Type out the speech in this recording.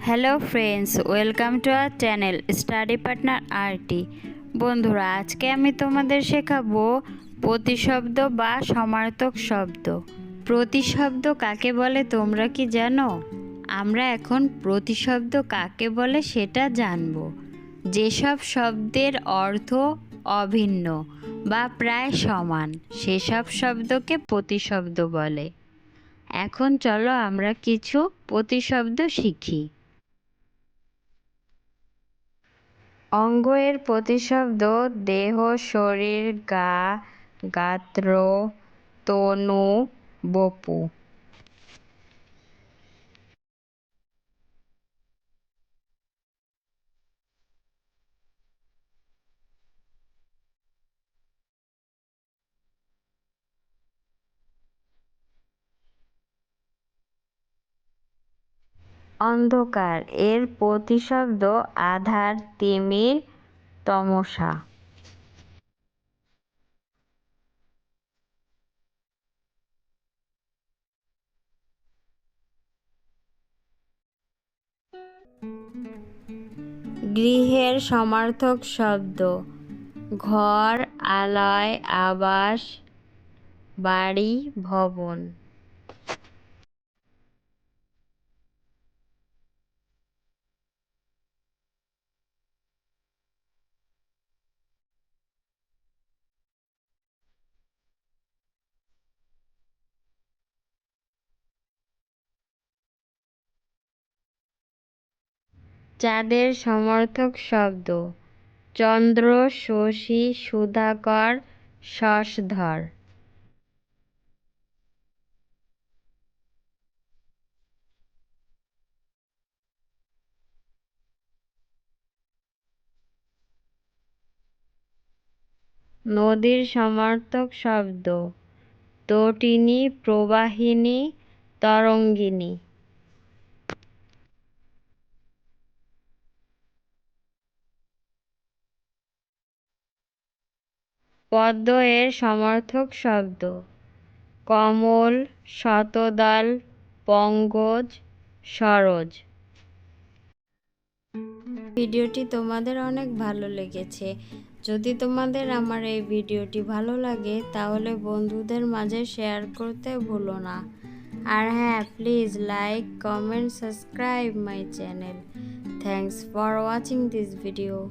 Hello friends welcome to our channel study partner RT বন্ধুরা, আজকে আমি তোমাদের শেখাবো প্রতিশব্দ বা সমার্থক শব্দ। প্রতিশব্দ কাকে বলে তোমরা কি জানো? আমরা এখন প্রতিশব্দ কাকে বলে সেটা জানব। যেসব শব্দের অর্থ অভিন্ন বা প্রায় সমান, সেসব শব্দকে প্রতিশব্দ বলে। এখন চলো আমরা কিছু প্রতিশব্দ শিখি। অঙ্গ এর প্রতিশব্দ দেহ, শরীর, গা, গাত্র, তনু, বপু। অন্ধকার। এর প্রতিশব্দ আধার তিমির তমসা। গৃহের সমার্থক শব্দ। ঘর আলয় আবাস বাড়ি ভবন। চাঁদের সমর্থক শব্দ। চন্দ্র শশী সুধাকর শশধর। নদীর সমর্থক শব্দ। তটিনী প্রবাহিনী তরঙ্গিনী। পদ্ম এর সমর্থক শব্দ। কমল, শতদল পঙ্কজ সরোজ। ভিডিওটি তোমাদের অনেক ভালো লেগেছে। যদি তোমাদের আমার এই ভিডিওটি ভালো লাগে, তাহলে বন্ধুদের মাঝে শেয়ার করতে ভুলো না। আর হ্যাঁ please like, comment, subscribe my channel. Thanks for watching this video.